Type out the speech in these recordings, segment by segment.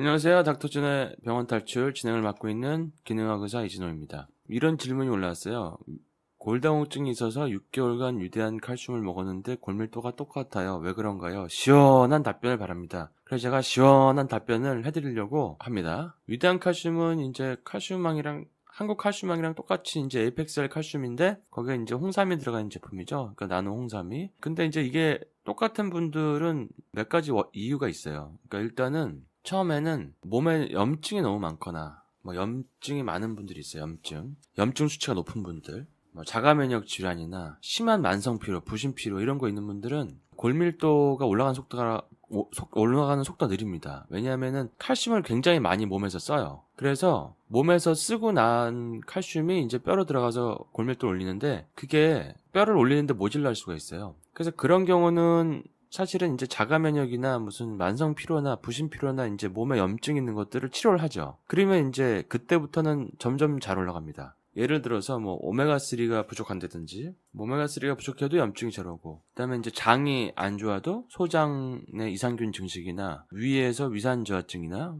안녕하세요. 닥터준의 병원 탈출 진행을 맡고 있는 기능학 의사 이진호입니다. 이런 질문이 올라왔어요. 골다공증이 있어서 6개월간 유대한 칼슘을 먹었는데 골밀도가 똑같아요. 왜 그런가요? 시원한 답변을 바랍니다. 그래서 제가 시원한 답변을 해드리려고 합니다. 위대한 칼슘은 이제 칼슘망이랑 한국 칼슘망이랑 똑같이 이제 에이펙셀 칼슘인데 거기에 이제 홍삼이 들어간 제품이죠. 그러니까 나노 홍삼이. 근데 이제 이게 똑같은 분들은 몇 가지 워- 이유가 있어요. 그러니까 일단은 처음에는 몸에 염증이 너무 많거나 뭐 염증이 많은 분들이 있어요. 염증. 염증 수치가 높은 분들. 뭐 자가 면역 질환이나 심한 만성 피로, 부신 피로 이런 거 있는 분들은 골밀도가 올라가는 속도가 오- 속- 올라가는 속도가 느립니다. 왜냐하면은 칼슘을 굉장히 많이 몸에서 써요. 그래서 몸에서 쓰고 난 칼슘이 이제 뼈로 들어가서 골밀도를 올리는데 그게 뼈를 올리는데 모질랄 수가 있어요. 그래서 그런 경우는 사실은 이제 자가 면역이나 무슨 만성 피로나 부신 피로나 이제 몸에 염증 있는 것들을 치료를 하죠. 그러면 이제 그때부터는 점점 잘 올라갑니다. 예를 들어서 뭐 오메가3가 부족한다든지 뭐 오메가3가 부족해도 염증이 잘 오고 그다음에 이제 장이 안 좋아도 소장의 이상균 증식이나 위에서 위산 저하증이나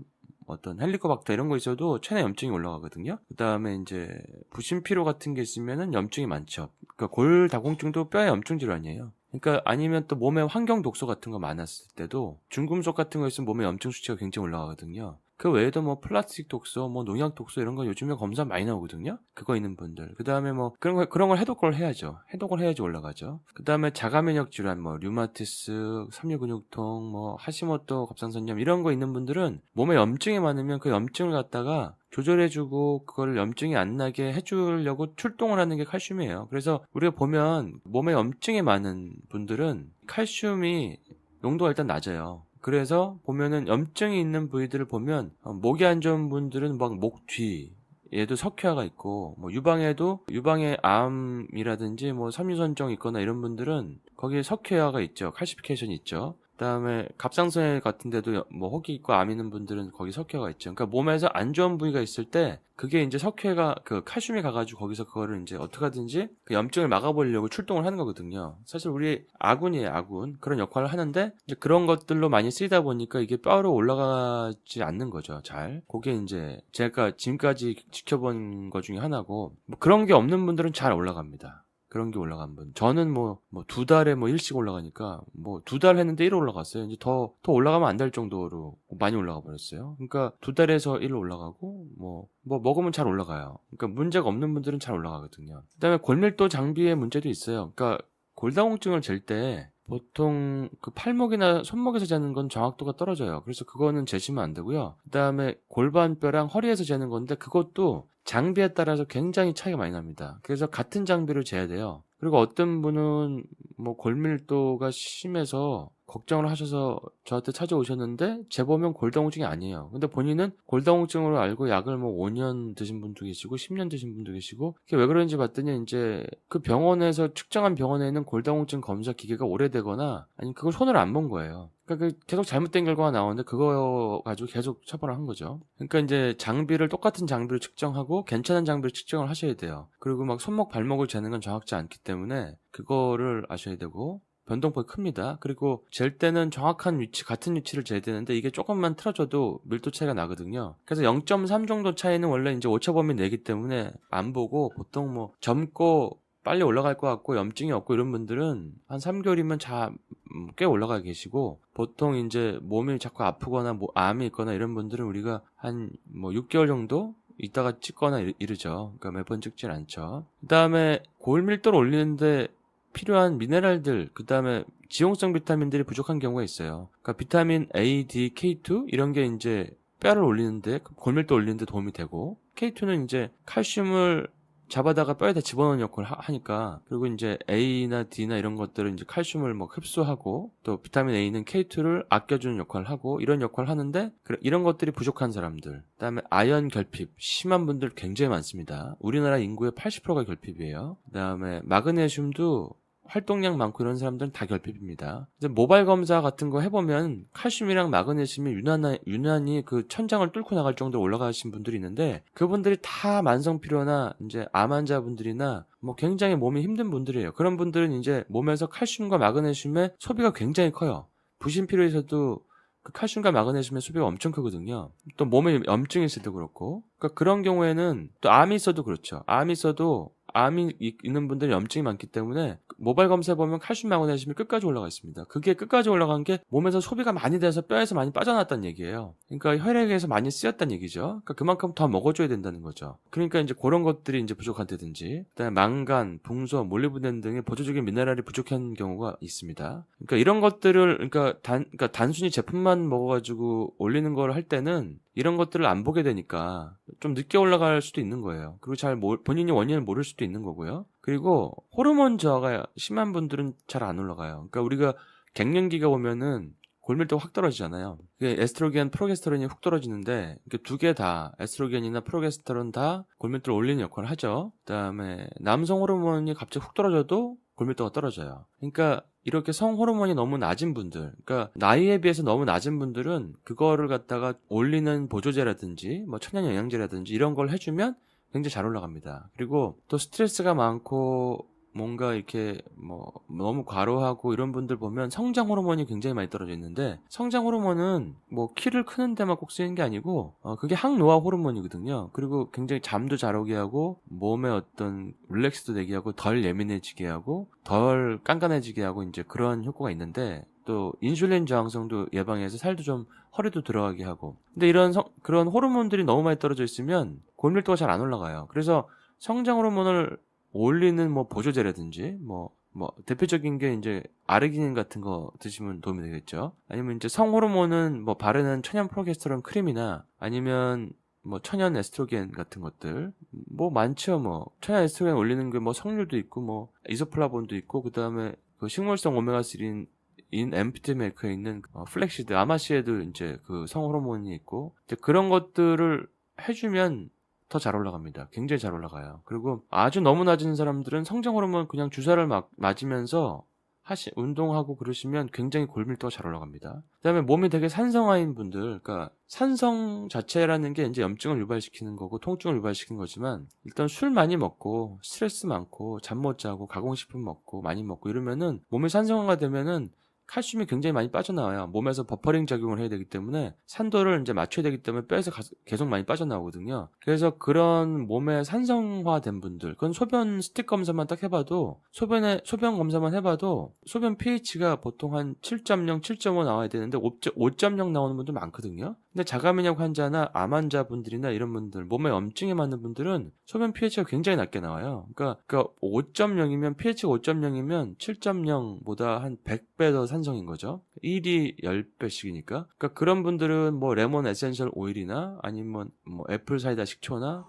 어떤 헬리코박터 이런 거 있어도 체내 염증이 올라가거든요. 그 다음에 이제 부신 피로 같은 게 있으면은 염증이 많죠. 그러니까 골다공증도 뼈의 염증 질환이에요. 그러니까 아니면 또 몸에 환경 독소 같은 거 많았을 때도 중금속 같은 거 있으면 몸에 염증 수치가 굉장히 올라가거든요. 그 외에도 뭐 플라스틱 독소, 뭐 농약 독소 이런 거 요즘에 검사 많이 나오거든요. 그거 있는 분들. 그 다음에 뭐 그런 거 그런 걸 해독을 해야죠. 해독을 해야지 올라가죠. 그 다음에 자가 면역 질환, 뭐 류마티스, 삼류근육통, 뭐 하시모토 갑상선염 이런 거 있는 분들은 몸에 염증이 많으면 그 염증을 갖다가 조절해주고 그걸 염증이 안 나게 해주려고 출동을 하는 게 칼슘이에요. 그래서 우리가 보면 몸에 염증이 많은 분들은 칼슘이 농도가 일단 낮아요. 그래서 보면은 염증이 있는 부위들을 보면 어, 목이 안 좋은 분들은 막 목 뒤, 얘도 석회화가 있고 뭐 유방에도 유방에 암이라든지 뭐 섬유선정 있거나 이런 분들은 거기에 석회화가 있죠. 칼시피케이션이 있죠. 그다음에 갑상선 같은 데도 뭐 혹이 있고 암 있는 분들은 거기 석회가 있죠. 그러니까 몸에서 안 좋은 부위가 있을 때 그게 이제 석회가 그 칼슘이 가가지고 거기서 그거를 이제 어떻게 하든지 그 염증을 막아보려고 출동을 하는 거거든요. 사실 우리 아군이에요, 아군. 그런 역할을 하는데 이제 그런 것들로 많이 쓰이다 보니까 이게 뼈로 올라가지 않는 거죠. 잘. 그게 이제 제가 지금까지 지켜본 것 중에 하나고 뭐 그런 게 없는 분들은 잘 올라갑니다. 그런 게 올라간 분. 저는 뭐, 뭐, 두 달에 뭐, 일씩 올라가니까, 뭐, 두 달 했는데 1 올라갔어요. 이제 더, 더 올라가면 안 될 정도로 많이 올라가 버렸어요. 그러니까, 두 달에서 1 올라가고, 뭐, 뭐, 먹으면 잘 올라가요. 그러니까, 문제가 없는 분들은 잘 올라가거든요. 그 다음에 골밀도 장비의 문제도 있어요. 그러니까, 골다공증을 잴 때, 보통 그 팔목이나 손목에서 재는 건 정확도가 떨어져요. 그래서 그거는 재시면 안 되고요. 그 다음에 골반뼈랑 허리에서 재는 건데 그것도 장비에 따라서 굉장히 차이가 많이 납니다. 그래서 같은 장비를 재야 돼요. 그리고 어떤 분은 뭐 골밀도가 심해서 걱정을 하셔서 저한테 찾아오셨는데 재보면 골다공증이 아니에요. 근데 본인은 골다공증으로 알고 약을 뭐 5년 드신 분도 계시고 10년 드신 분도 계시고 그게 왜 그런지 봤더니 이제 그 병원에서 측정한 병원에 있는 골다공증 검사 기계가 오래되거나 아니면 그걸 손을 안 본 거예요. 그러니까 그 계속 잘못된 결과가 나오는데 그거 가지고 계속 처벌을 한 거죠. 그러니까 이제 장비를 똑같은 장비로 측정하고 괜찮은 장비로 측정을 하셔야 돼요. 그리고 막 손목 발목을 재는 건 정확지 않기 때문에 그거를 아셔야 되고 변동폭이 큽니다. 그리고 잴 때는 정확한 위치, 같은 위치를 재야 되는데 이게 조금만 틀어져도 밀도 차이가 나거든요. 그래서 0.3 정도 차이는 원래 이제 오차 범위 내기 때문에 안 보고 보통 뭐 젊고 빨리 올라갈 것 같고 염증이 없고 이런 분들은 한 3개월이면 자, 음, 꽤 올라가 계시고 보통 이제 몸이 자꾸 아프거나 뭐 암이 있거나 이런 분들은 우리가 한 뭐 6개월 정도 있다가 찍거나 이르- 이르죠. 그러니까 매번 찍진 않죠. 그 다음에 골밀도를 올리는데 필요한 미네랄들, 그 다음에 지용성 비타민들이 부족한 경우가 있어요. 그러니까 비타민 A, D, K2 이런 게 이제 뼈를 올리는데 골밀도 올리는데 도움이 되고 K2는 이제 칼슘을 잡아다가 뼈에다 집어넣는 역할을 하, 니까 그리고 이제 A나 D나 이런 것들은 이제 칼슘을 뭐 흡수하고 또 비타민 A는 K2를 아껴주는 역할을 하고 이런 역할을 하는데 이런 것들이 부족한 사람들 그다음에 아연 결핍 심한 분들 굉장히 많습니다. 우리나라 인구의 80%가 결핍이에요. 그다음에 마그네슘도 활동량 많고 이런 사람들은 다 결핍입니다. 이제 모발 검사 같은 거 해보면 칼슘이랑 마그네슘이 유난히, 유난히 그 천장을 뚫고 나갈 정도로 올라가신 분들이 있는데 그분들이 다 만성 피로나 이제 암 환자분들이나 뭐 굉장히 몸이 힘든 분들이에요. 그런 분들은 이제 몸에서 칼슘과 마그네슘의 소비가 굉장히 커요. 부신 피로에서도 그 칼슘과 마그네슘의 소비가 엄청 크거든요. 또 몸에 염증이 때 그렇고. 그러니까 그런 경우에는 또 암이 있어도 그렇죠. 암이 있어도 암이 이- 있는 분들은 염증이 많기 때문에 모발 검사해 보면 칼슘 마그네슘이 끝까지 올라가 있습니다. 그게 끝까지 올라간 게 몸에서 소비가 많이 돼서 뼈에서 많이 빠져나왔다는 얘기예요. 그러니까 혈액에서 많이 쓰였다는 얘기죠. 그러니까 그만큼 더 먹어줘야 된다는 거죠. 그러니까 이제 그런 것들이 이제 부족한다든지, 그다음에 망간, 붕소, 몰리브덴 등의 보조적인 미네랄이 부족한 경우가 있습니다. 그러니까 이런 것들을 그러니까 단 그러니까 단순히 제품만 먹어가지고 올리는 걸 할 때는 이런 것들을 안 보게 되니까 좀 늦게 올라갈 수도 있는 거예요. 그리고 잘 모- 본인이 원인을 모를 수도 있는 거고요. 그리고 호르몬 저하가 심한 분들은 잘 안 올라가요. 그러니까 우리가 갱년기가 오면은 골밀도가 확 떨어지잖아요. 그게 에스트로겐, 프로게스테론이 훅 떨어지는데 두 개 다 에스트로겐이나 프로게스테론 다 골밀도를 올리는 역할을 하죠. 그다음에 남성 호르몬이 갑자기 훅 떨어져도 골밀도가 떨어져요. 그러니까 이렇게 성 호르몬이 너무 낮은 분들, 그러니까 나이에 비해서 너무 낮은 분들은 그거를 갖다가 올리는 보조제라든지 뭐 천연 영양제라든지 이런 걸 해주면 굉장히 잘 올라갑니다. 그리고 또 스트레스가 많고 뭔가 이렇게 뭐 너무 과로하고 이런 분들 보면 성장 호르몬이 굉장히 많이 떨어져 있는데 성장 호르몬은 뭐 키를 크는 데만 꼭 쓰이는 게 아니고 어 그게 항노화 호르몬이거든요. 그리고 굉장히 잠도 잘 오게 하고 몸에 어떤 릴렉스도 되게 하고 덜 예민해지게 하고 덜 깐깐해지게 하고 이제 그런 효과가 있는데 또 인슐린 저항성도 예방해서 살도 좀 허리도 들어가게 하고 근데 이런 성- 그런 호르몬들이 너무 많이 떨어져 있으면 골밀도가 잘 안 올라가요. 그래서 성장 호르몬을 올리는 뭐 보조제라든지 뭐 뭐 대표적인 게 이제 아르기닌 같은 거 드시면 도움이 되겠죠. 아니면 이제 성호르몬은 뭐 바르는 천연 프로게스테론 크림이나 아니면 뭐 천연 에스트로겐 같은 것들. 뭐 많죠 뭐. 천연 에스트로겐 올리는 게뭐 석류도 있고 뭐 이소플라본도 있고 그다음에 그 식물성 오메가 3인 인 엠프티 메이커에 있는 어, 플렉시드 아마시에도 이제 그 성호르몬이 있고. 이제 그런 것들을 해주면 더 잘 올라갑니다. 굉장히 잘 올라가요. 그리고 아주 너무 낮은 사람들은 성장 호르몬 그냥 주사를 막 맞으면서 하시 운동하고 그러시면 굉장히 골밀도가 잘 올라갑니다. 그다음에 몸이 되게 산성화인 분들, 그러니까 산성 자체라는 게 이제 염증을 유발시키는 거고 통증을 유발시키는 거지만 일단 술 많이 먹고 스트레스 많고 잠 못 자고 가공식품 먹고 많이 먹고 이러면은 몸이 산성화가 되면은 칼슘이 굉장히 많이 빠져나와요. 몸에서 버퍼링 작용을 해야 되기 때문에 산도를 이제 맞춰야 되기 때문에 뼈에서 가- 계속 많이 빠져나오거든요. 그래서 그런 몸에 산성화된 분들, 그건 소변 스틱 검사만 딱 해봐도 소변에 소변 검사만 해봐도 소변 pH가 보통 한 7.0, 7.5 나와야 되는데 5.0 나오는 분들 많거든요. 근데 자가면역 환자나 암 환자분들이나 이런 분들, 몸에 염증이 많은 분들은 소변 pH가 굉장히 낮게 나와요. 그러니까, 그러니까 5.0이면 pH가 5.0이면 7.0보다 한 100배 더 산성인 거죠. 1이 10배씩이니까. 그러니까 그런 분들은 뭐 레몬 에센셜 오일이나 아니면 뭐 애플 사이다 식초나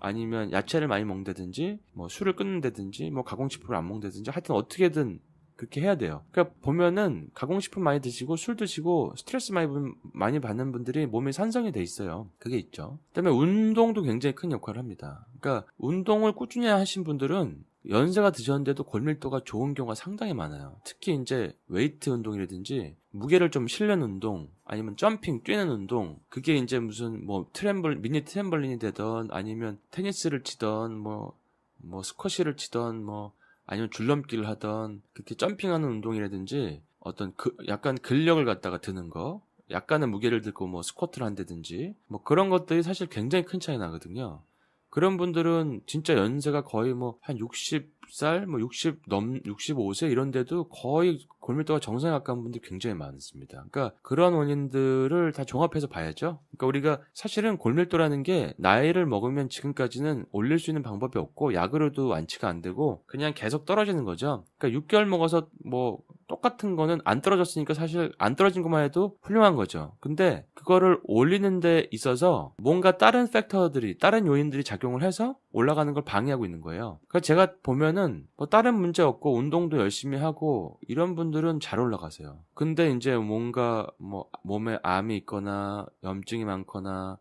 아니면 야채를 많이 먹는다든지 뭐 술을 끊는다든지 뭐 가공식품을 안 먹는다든지 하여튼 어떻게든 그렇게 해야 돼요. 그러니까 보면은 가공식품 많이 드시고 술 드시고 스트레스 많이, 분- 많이 받는 분들이 몸에 산성이 돼 있어요. 그게 있죠. 그다음에 운동도 굉장히 큰 역할을 합니다. 그러니까 운동을 꾸준히 하신 분들은 연세가 드셨는데도 골밀도가 좋은 경우가 상당히 많아요. 특히 이제 웨이트 운동이라든지 무게를 좀 실는 운동 아니면 점핑 뛰는 운동 그게 이제 무슨 뭐 트램벌 미니 트램벌린이 되던 아니면 테니스를 치던 뭐뭐 스쿼시를 치던 뭐 아니면 줄넘기를 하던 그렇게 점핑하는 운동이라든지 어떤 그 약간 근력을 갖다가 드는 거 약간의 무게를 들고 뭐 스쿼트를 한다든지 뭐 그런 것들이 사실 굉장히 큰 차이 나거든요. 그런 분들은 진짜 연세가 거의 뭐 한 60 살, 뭐 60 넘, 65세 이런 데도 거의 골밀도가 정상에 가까운 분들이 굉장히 많습니다. 그러니까 그런 원인들을 다 종합해서 봐야죠. 그러니까 우리가 사실은 골밀도라는 게 나이를 먹으면 지금까지는 올릴 수 있는 방법이 없고 약으로도 완치가 안 되고 그냥 계속 떨어지는 거죠. 그러니까 6개월 먹어서 뭐 똑같은 거는 안 떨어졌으니까 사실 안 떨어진 것만 해도 훌륭한 거죠. 근데 그거를 올리는 데 있어서 뭔가 다른 팩터들이 다른 요인들이 작용을 해서 올라가는 걸 방해하고 있는 거예요. 그러니까 제가 보면은 뭐 다른 문제 없고 운동도 열심히 하고 이런 분들은 잘 올라가세요. 근데 이제 뭔가 뭐 몸에 암이 있거나 염증이 많거나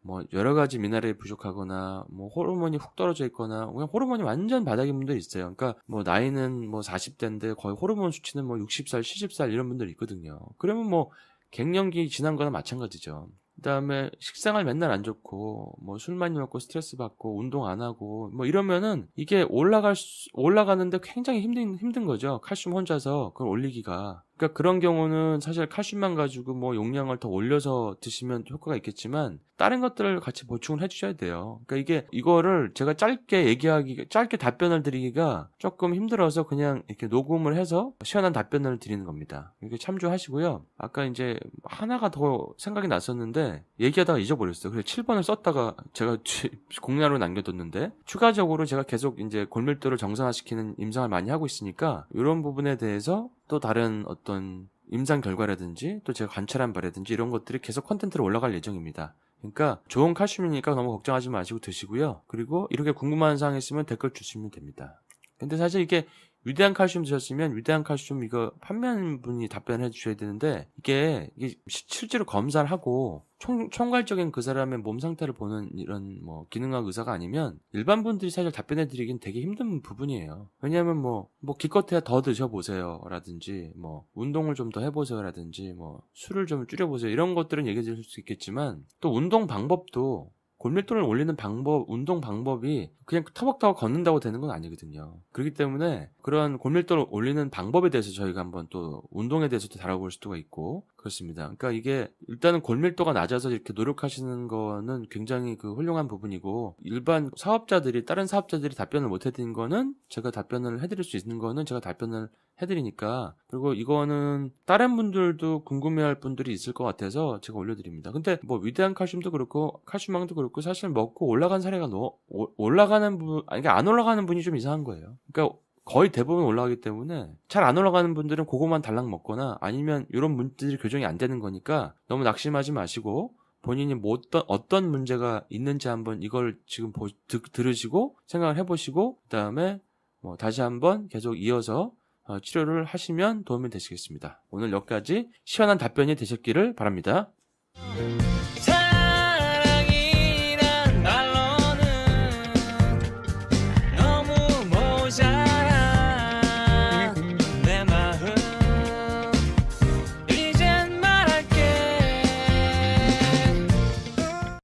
뭐 여러 가지 미네랄이 부족하거나 뭐 호르몬이 훅 떨어져 있거나 그냥 호르몬이 완전 바닥인 분들 있어요. 그러니까 뭐 나이는 뭐 40대인데 거의 호르몬 수치는 뭐 60살, 70살 이런 분들 있거든요. 그러면 뭐 갱년기 지난 거나 마찬가지죠. 그다음에 식생활 맨날 안 좋고 뭐 술 많이 먹고 스트레스 받고 운동 안 하고 뭐 이러면은 이게 올라갈 수, 올라가는데 굉장히 힘든 힘든 거죠. 칼슘 혼자서 그걸 올리기가. 그러니까 그런 경우는 사실 칼슘만 가지고 뭐 용량을 더 올려서 드시면 효과가 있겠지만 다른 것들을 같이 보충을 해주셔야 돼요. 그러니까 이게 이거를 제가 짧게 얘기하기, 짧게 답변을 드리기가 조금 힘들어서 그냥 이렇게 녹음을 해서 시원한 답변을 드리는 겁니다. 이렇게 참조하시고요. 아까 이제 하나가 더 생각이 났었는데 얘기하다가 잊어버렸어요. 그래서 7번을 썼다가 제가 뒤- 공략으로 남겨뒀는데 추가적으로 제가 계속 이제 골밀도를 정상화시키는 임상을 많이 하고 있으니까 이런 부분에 대해서 또 다른 어떤 임상 결과라든지 또 제가 관찰한 바라든지 이런 것들이 계속 컨텐츠로 올라갈 예정입니다. 그러니까 좋은 칼슘이니까 너무 걱정하지 마시고 드시고요. 그리고 이렇게 궁금한 사항 있으면 댓글 주시면 됩니다. 근데 사실 이게 위대한 칼슘 드셨으면 위대한 칼슘 이거 판매하는 분이 답변해 주셔야 되는데 이게, 이게 시- 실제로 검사를 하고 총, 총괄적인 그 사람의 몸 상태를 보는 이런 뭐 기능학 의사가 아니면 일반 분들이 사실 답변해 드리긴 되게 힘든 부분이에요. 왜냐하면 뭐, 뭐 기껏해야 더 드셔보세요 라든지 뭐 운동을 좀 더 해보세요 라든지 뭐 술을 좀 줄여보세요 이런 것들은 얘기해 드릴 수 있겠지만 또 운동 방법도 골밀도를 올리는 방법, 운동 방법이 그냥 터벅터벅 걷는다고 되는 건 아니거든요. 그렇기 때문에 그런 골밀도를 올리는 방법에 대해서 저희가 한번 또 운동에 대해서 도 다뤄볼 수가 있고 그렇습니다. 그러니까 이게 일단은 골밀도가 낮아서 이렇게 노력하시는 거는 굉장히 그 훌륭한 부분이고 일반 사업자들이 다른 사업자들이 답변을 못 해드린 거는 제가 답변을 해드릴 수 있는 거는 제가 답변을 해드리니까 그리고 이거는 다른 분들도 궁금해할 분들이 있을 것 같아서 제가 올려드립니다. 근데 뭐 위대한 칼슘도 그렇고 칼슘망도 그렇고 사실 먹고 올라간 사례가 너 오- 올라가는 분 아니 그러니까 안 올라가는 분이 좀 이상한 거예요. 그러니까 거의 대부분 올라가기 때문에 잘 안 올라가는 분들은 그것만 달랑 먹거나 아니면 이런 문제들이 교정이 안 되는 거니까 너무 낙심하지 마시고 본인이 뭐 어떤, 어떤 문제가 있는지 한번 이걸 지금 보, 듣, 들으시고 생각을 해보시고 그 다음에 뭐 다시 한번 계속 이어서 어, 치료를 하시면 도움이 되시겠습니다. 오늘 여기까지 시원한 답변이 되셨기를 바랍니다.